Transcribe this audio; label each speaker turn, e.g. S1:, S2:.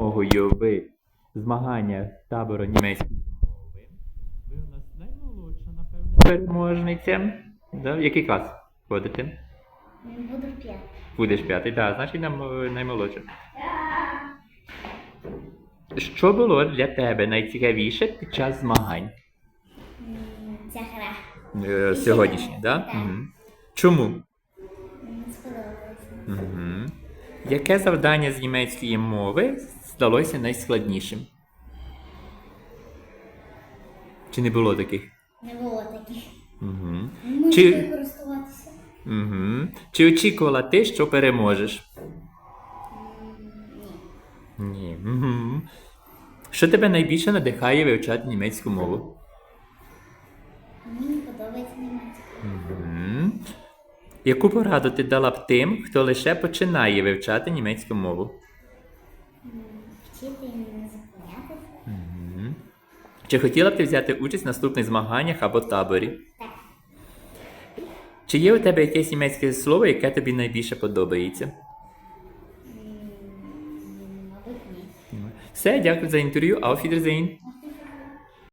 S1: перемогою в змаганнях табору німецької мови. Ви у нас наймолодша, напевно, переможниця. Да? В який клас ходите?
S2: Буду п'ять.
S1: Будеш п'ятий, так, значить нам, наймолодша. Що було для тебе найцікавіше під час змагань?
S2: Ця гра.
S1: Е, Сьогоднішні, так? Да? Угу. Чому?
S2: Сподобалося.
S1: Угу. Яке завдання з німецької мови здалося найскладнішим? Чи не було таких?
S2: Не було таких.
S1: Угу.
S2: Ми
S1: Чи-
S2: користуватися.
S1: Угу. Чи очікувала ти, що переможеш? Ні. Угу. Що тебе найбільше надихає вивчати німецьку мову?
S2: Мені подобається німецька.
S1: Угу. Яку пораду ти дала б тим, хто лише починає вивчати німецьку мову?
S2: Вчити не зупинятися.
S1: Угу. Чи хотіла б ти взяти участь в наступних змаганнях або таборі?
S2: Так.
S1: Чи є у тебе якесь німецьке слово, яке тобі найбільше подобається? Все, дякую за інтерв'ю. Auf Wiedersehen.